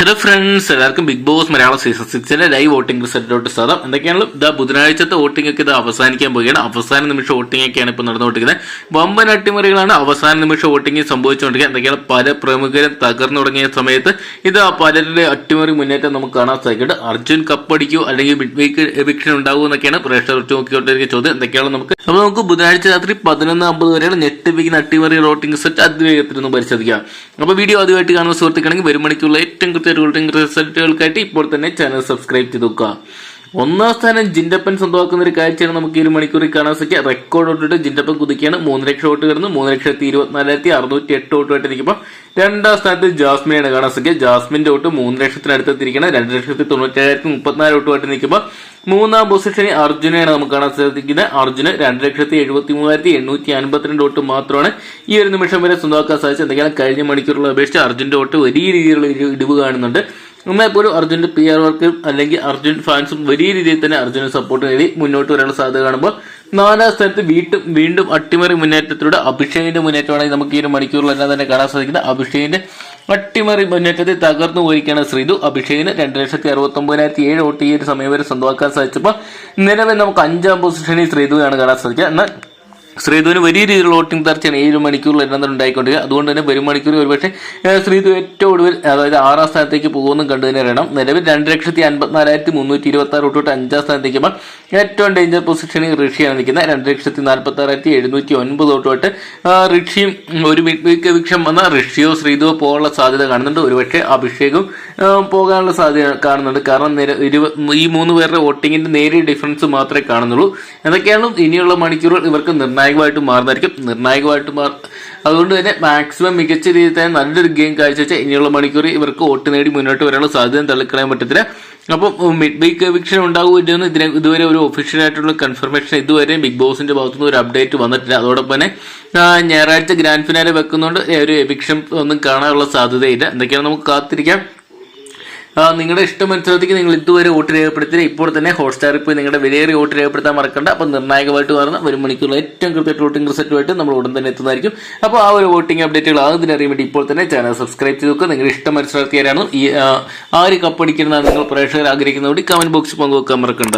Hello friends എല്ലാവർക്കും big boss Malayalam season സിക്സിന്റെ live voting റിസൾട്ടിലോട്ട് സ്വാഗതം എന്തൊക്കെയാണല്ലോ? ഇതാ ബുധനാഴ്ചത്തെ വോട്ടിംഗ് ഒക്കെ ഇത് അവസാനിക്കാൻ പോവുകയാണ്. അവസാന നിമിഷം വോട്ടിംഗ് ഒക്കെയാണ് ഇപ്പോൾ നടന്നുകൊണ്ടിരിക്കുന്നത്. വമ്പൻ അട്ടിമറികളാണ് അവസാന നിമിഷം വോട്ടിംഗ് സംഭവിച്ചുകൊണ്ടിരിക്കുന്നത്. എന്തൊക്കെയാണ്? പല പ്രമുഖരും തകർന്നു തുടങ്ങിയ സമയത്ത് ഇത് പലരുടെ അട്ടിമറി മുന്നേറ്റം നമുക്ക് കാണാൻ സാധിക്കുന്നുണ്ട്. അർജുൻ കപ്പടിക്കോ അല്ലെങ്കിൽ മിഡ് വീക്ക് എവിക്ഷൻ ഉണ്ടാകുമോ എന്നൊക്കെയാണ് പ്രേക്ഷകർ നോക്കിക്കൊണ്ടിരിക്കുന്ന ചോദ്യം. എന്തൊക്കെയാണ് നമുക്ക്? അപ്പോൾ നമുക്ക് ബുധനാഴ്ച രാത്രി പതിനൊന്ന് അമ്പത് വരെയാണ് ഞെട്ടിപ്പിക്കുന്ന അട്ടിമറി വോട്ടിംഗ് സെറ്റ് അതിവേഗത്തിൽ ഒന്ന് പരിശോധിക്കാം. അപ്പോൾ വീഡിയോ ആദ്യമായിട്ട് കാണുന്ന സുഹൃത്തുക്കാണെങ്കിൽ വരും മണിക്കുള്ള ഏറ്റവും കൃത്യമായിട്ട് വോട്ടിംഗ് റിസൾട്ടുകൾക്കായിട്ട് ഇപ്പോൾ തന്നെ ചാനൽ സബ്സ്ക്രൈബ് ചെയ്ത് നോക്കുക ഒന്നാം സ്ഥാനം ജിൻഡപ്പൻ സ്വന്തമാക്കുന്ന ഒരു കാഴ്ചയാണ് നമുക്ക് ഈ ഒരു മണിക്കൂറിൽ കാണാൻ സാധിക്കുക. റെക്കോർഡ് ഇട്ടിട്ട് ജിൻഡപ്പൻ കുതിക്കുകയാണ്. മൂന്ന് ലക്ഷം വോട്ട് കയറുന്നു മൂന്ന് ലക്ഷത്തി ഇരുപത്തിനാലായിരത്തി അറുന്നൂറ്റി എട്ട് വോട്ടുമായിട്ട് നിൽക്കുമ്പോൾ രണ്ടാം സ്ഥാനത്ത് ജാസ്മിനെയാണ് കാണാൻ സാധിക്കുക. ജാസ്മിന്റെ വോട്ട് മൂന്ന് ലക്ഷത്തിനടുത്തെത്തിരിക്കുന്നത് രണ്ട് ലക്ഷത്തി തൊണ്ണൂറ്റേഴായിരത്തി മുപ്പത്തിനാല് വോട്ടുമായിട്ട് നിൽക്കുമ്പോൾ മൂന്നാം പൊസിഷനിൽ അർജുനെയാണ് നമുക്ക് കാണാൻ സാധിക്കുന്നത്. അർജുന് രണ്ട് ലക്ഷത്തി എഴുപത്തി മൂവായിരത്തി എണ്ണൂറ്റി അൻപത്തിരണ്ട് വോട്ട് മാത്രമാണ് ഈ ഒരു നിമിഷം വരെ സ്വന്തമാക്കാൻ സാധിച്ചത്. എന്തെങ്കിലും കഴിഞ്ഞ മണിക്കൂറുള്ള അപേക്ഷിച്ച് അർജുന്റെ വോട്ട് വലിയ രീതിയിലുള്ള ഇടിവ് കാണുന്നുണ്ട്. എന്നാൽ അർജുന്റെ പി ആർ വർക്കും അല്ലെങ്കിൽ അർജുൻ ഫാൻസും വലിയ രീതിയിൽ തന്നെ അർജുനെ സപ്പോർട്ട് നേടി മുന്നോട്ട് വരാനുള്ള സാധ്യത കാണുമ്പോൾ നാലാം സ്ഥാനത്ത് വീണ്ടും വീണ്ടും അട്ടിമറി മുന്നേറ്റത്തിലൂടെ അഭിഷേകിന്റെ മുന്നേറ്റമാണെങ്കിൽ നമുക്ക് ഈ ഒരു മണിക്കൂറിലെല്ലാം തന്നെ കാണാൻ സാധിക്കുന്നത് അഭിഷേകിന്റെ അട്ടിമറി മുന്നേറ്റത്തിൽ തകർന്നു പോയിരിക്കുകയാണ് ശ്രീതു. അഭിഷേകിന് രണ്ട് ലക്ഷത്തി അറുപത്തി ഒമ്പതിനായിരത്തി ഏഴ് വോട്ട് ഈ ഒരു സമയം വരെ സ്വന്തമാക്കാൻ സാധിച്ചപ്പോൾ നിലവിൽ നമുക്ക് അഞ്ചാം പൊസിഷനിൽ ശ്രീതുവാണ് കാണാൻ സാധിക്കുക. എന്നാൽ ശ്രീധുവിന് വലിയ രീതിയിലുള്ള വോട്ടിംഗ് തർച്ചയാണ് ഏഴ് മണിക്കൂറിൽ എണ്ണം ഉണ്ടായിക്കൊണ്ടിരിക്കുക അതുകൊണ്ട് തന്നെ വരും മണിക്കൂർ ഒരുപക്ഷെ ശ്രീധു ഏറ്റവും ഒടുവിൽ അതായത് ആറാം സ്ഥാനത്തേക്ക് പോകുമെന്നും കണ്ടു തന്നെ അറിയണം നിലവിൽ രണ്ട് ലക്ഷത്തി അൻപത്തിനാലായിരത്തി മുന്നൂറ്റി ഇരുപത്തി ആറ് തൊട്ട് അഞ്ചാം സ്ഥാനത്തേക്ക് പോകുമ്പോൾ ഏറ്റവും ഡേഞ്ചർ പൊസിഷനിൽ ഋഷിയാണ് നിൽക്കുന്നത് രണ്ട് ലക്ഷത്തി നാൽപ്പത്തി ആറായിരത്തി എഴുന്നൂറ്റി ഒൻപത് തൊട്ട് ഋഷിയും ഒരു എവിക്ഷം വന്ന ഋഷിയോ ശ്രീധുവോ പോകാനുള്ള സാധ്യത കാണുന്നുണ്ട് ഒരുപക്ഷെ അഭിഷേകും പോകാനുള്ള സാധ്യത കാണുന്നുണ്ട്. കാരണം നേരെ ഇരുപ- ഈ മൂന്ന് പേരുടെ വോട്ടിങ്ങിന്റെ നേരിയ ഡിഫറൻസ് മാത്രമേ കാണുന്നുള്ളൂ. എന്തൊക്കെയാണ് ഇനിയുള്ള മണിക്കൂറുകൾ? ഇവർക്ക് നിർണായകമായിട്ട് മാറുന്നതായിരിക്കും. നിർണായകമായിട്ട് മാർ അതുകൊണ്ട് തന്നെ മാക്സിമം മികച്ച രീതിയിൽ തന്നെ നല്ലൊരു ഗെയിം കാഴ്ചവെച്ച ഇനിയുള്ള മണിക്കൂർ ഇവർക്ക് വോട്ട് നേടി മുന്നോട്ട് വരാനുള്ള സാധ്യത തള്ളിക്കളയാൻ പറ്റത്തില്ല. അപ്പം മിഡ് വീക്ക് എവിക്ഷൻ ഉണ്ടാകുമെന്ന് ഇതിനെ ഇതുവരെ ഒരു ഒഫീഷ്യൽ ആയിട്ടുള്ള കൺഫർമേഷൻ ഇതുവരെ ബിഗ് ബോസിന്റെ ഭാഗത്തുനിന്ന് ഒരു അപ്ഡേറ്റ് വന്നിട്ടില്ല. അതോടൊപ്പം തന്നെ ഞായറാഴ്ച ഗ്രാൻഡ് ഫിനാലെ വെക്കുന്നതുകൊണ്ട് ഒരു എവിക്ഷൻ ഒന്നും കാണാനുള്ള സാധ്യതയില്ല. എന്തൊക്കെയാണ് നമുക്ക് കാത്തിരിക്കാം. നിങ്ങളുടെ ഇഷ്ടമനുസരിച്ച് നിങ്ങൾ ഇതുവരെ വോട്ട് രേഖപ്പെടുത്തില്ല ഇപ്പോൾ തന്നെ ഹോട്ട്സ്റ്റാറിൽ പോയി നിങ്ങളുടെ വിലയേറിയ വോട്ട് രേഖപ്പെടുത്താൻ മറക്കണ്ട. അപ്പോൾ നിർണായകമായിട്ട് മാറുന്ന ഒരു മണിക്കൂറിൽ ഏറ്റവും കൃത്യമായിട്ട് വോട്ടിംഗ് റിസൾട്ടുമായിട്ട് നമ്മൾ ഉടൻ തന്നെ എത്തുന്നതായിരിക്കും. അപ്പോൾ ആ ഒരു വോട്ടിംഗ് അപ്ഡേറ്റുകൾ ആദ്യം അറിയാൻ വേണ്ടി ഇപ്പോൾ തന്നെ ചാനൽ സബ്സ്ക്രൈബ് ചെയ്ത് നോക്കുക നിങ്ങളുടെ ഇഷ്ടം മത്സരാർത്ഥിയാരാണ് ഈ ആര് കപ്പടിക്കുന്ന നിങ്ങൾ പ്രേക്ഷകർ ആഗ്രഹിക്കുന്നതുകൊണ്ട് കമന്റ് ബോക്സിൽ പങ്കുവെക്കാൻ മറക്കണ്ട.